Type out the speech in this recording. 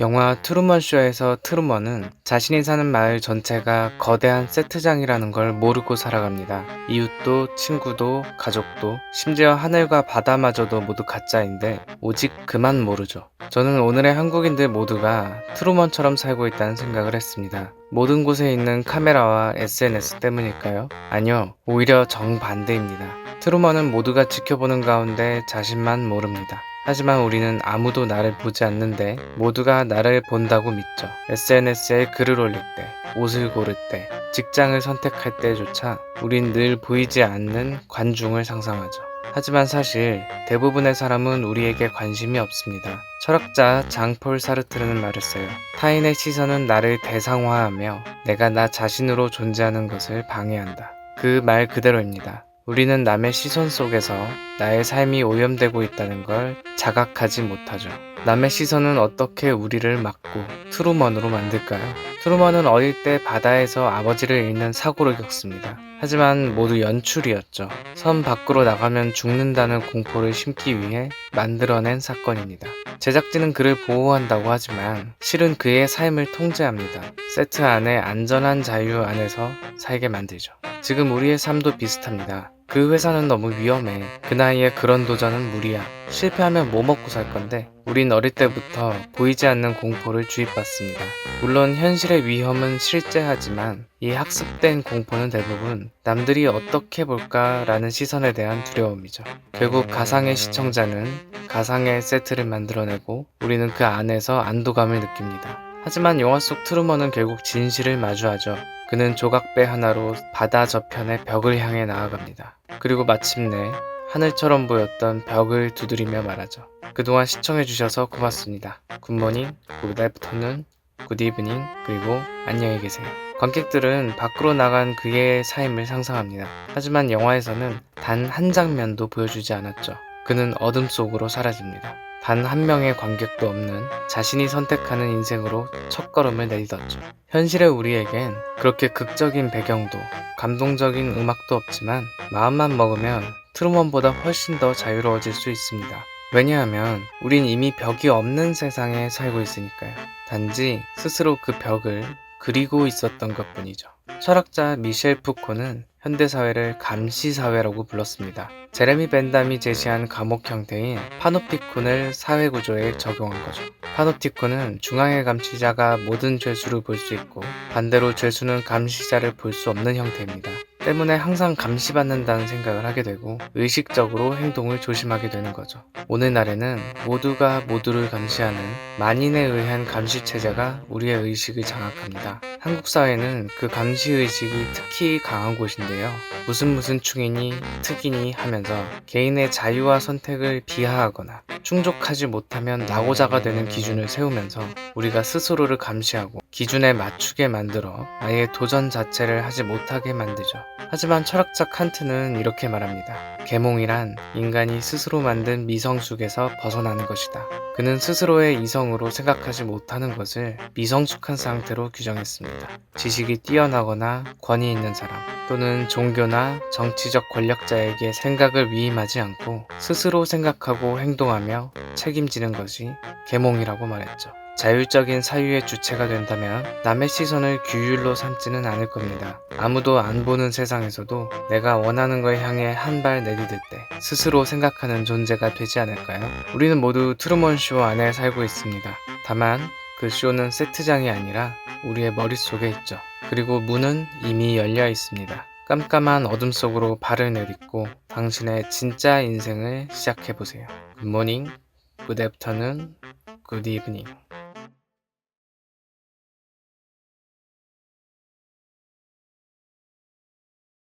영화 트루먼 쇼에서 트루먼은 자신이 사는 마을 전체가 거대한 세트장이라는 걸 모르고 살아갑니다. 이웃도 친구도 가족도 심지어 하늘과 바다마저도 모두 가짜인데 오직 그만 모르죠. 저는 오늘의 한국인들 모두가 트루먼처럼 살고 있다는 생각을 했습니다. 모든 곳에 있는 카메라와 SNS 때문일까요? 아니요, 오히려 정반대입니다. 트루먼은 모두가 지켜보는 가운데 자신만 모릅니다. 하지만 우리는 아무도 나를 보지 않는데 모두가 나를 본다고 믿죠. SNS에 글을 올릴 때, 옷을 고를 때, 직장을 선택할 때조차 우린 늘 보이지 않는 관중을 상상하죠. 하지만 사실 대부분의 사람은 우리에게 관심이 없습니다. 철학자 장폴 사르트르는 말을 써요. 타인의 시선은 나를 대상화하며 내가 나 자신으로 존재하는 것을 방해한다. 그 말 그대로입니다. 우리는 남의 시선 속에서 나의 삶이 오염되고 있다는 걸 자각하지 못하죠. 남의 시선은 어떻게 우리를 막고 트루먼으로 만들까요? 트루먼은 어릴 때 바다에서 아버지를 잃는 사고를 겪습니다. 하지만 모두 연출이었죠. 섬 밖으로 나가면 죽는다는 공포를 심기 위해 만들어낸 사건입니다. 제작진은 그를 보호한다고 하지만 실은 그의 삶을 통제합니다. 세트 안에 안전한 자유 안에서 살게 만들죠. 지금 우리의 삶도 비슷합니다. 그 회사는 너무 위험해. 그 나이에 그런 도전은 무리야. 실패하면 뭐 먹고 살 건데? 우린 어릴 때부터 보이지 않는 공포를 주입받습니다. 물론 현실의 위험은 실제하지만 이 학습된 공포는 대부분 남들이 어떻게 볼까라는 시선에 대한 두려움이죠. 결국 가상의 시청자는 가상의 세트를 만들어내고 우리는 그 안에서 안도감을 느낍니다. 하지만 영화 속 트루먼은 결국 진실을 마주하죠. 그는 조각배 하나로 바다 저편의 벽을 향해 나아갑니다. 그리고 마침내 하늘처럼 보였던 벽을 두드리며 말하죠. 그동안 시청해주셔서 고맙습니다. 굿모닝, 굿애프터눈, 굿이브닝, 그리고 안녕히 계세요. 관객들은 밖으로 나간 그의 삶을 상상합니다. 하지만 영화에서는 단 한 장면도 보여주지 않았죠. 그는 어둠 속으로 사라집니다. 단 한 명의 관객도 없는 자신이 선택하는 인생으로 첫걸음을 내딛었죠. 현실의 우리에겐 그렇게 극적인 배경도 감동적인 음악도 없지만 마음만 먹으면 트루먼보다 훨씬 더 자유로워질 수 있습니다. 왜냐하면 우린 이미 벽이 없는 세상에 살고 있으니까요. 단지 스스로 그 벽을 그리고 있었던 것 뿐이죠. 철학자 미셸 푸코는 현대사회를 감시사회라고 불렀습니다. 제레미 벤담이 제시한 감옥 형태인 파노피콘을 사회구조에 적용한 거죠. 파노티콘은 중앙의 감시자가 모든 죄수를 볼 수 있고 반대로 죄수는 감시자를 볼 수 없는 형태입니다. 때문에 항상 감시받는다는 생각을 하게 되고 의식적으로 행동을 조심하게 되는 거죠. 오늘날에는 모두가 모두를 감시하는 만인에 의한 감시 체제가 우리의 의식을 장악합니다. 한국 사회는 그 감시 의식이 특히 강한 곳인데요. 무슨 무슨 충이니 특이니 하면서 개인의 자유와 선택을 비하하거나 충족하지 못하면 낙오자가 되는 기준을 세우면서 우리가 스스로를 감시하고 기준에 맞추게 만들어 아예 도전 자체를 하지 못하게 만들죠. 하지만 철학자 칸트는 이렇게 말합니다. 계몽이란 인간이 스스로 만든 미성숙에서 벗어나는 것이다. 그는 스스로의 이성으로 생각하지 못하는 것을 미성숙한 상태로 규정했습니다. 지식이 뛰어나거나 권위 있는 사람 또는 종교나 정치적 권력자에게 생각을 위임하지 않고 스스로 생각하고 행동하며 책임지는 것이 계몽이라고 말했죠. 자율적인 사유의 주체가 된다면 남의 시선을 규율로 삼지는 않을 겁니다. 아무도 안 보는 세상에서도 내가 원하는 걸 향해 한 발 내디딜 때 스스로 생각하는 존재가 되지 않을까요? 우리는 모두 트루먼 쇼 안에 살고 있습니다. 다만 그 쇼는 세트장이 아니라 우리의 머릿속에 있죠. 그리고 문은 이미 열려 있습니다. 깜깜한 어둠 속으로 발을 내딛고 당신의 진짜 인생을 시작해보세요. 굿모닝, 굿애프터는, 굿이브닝.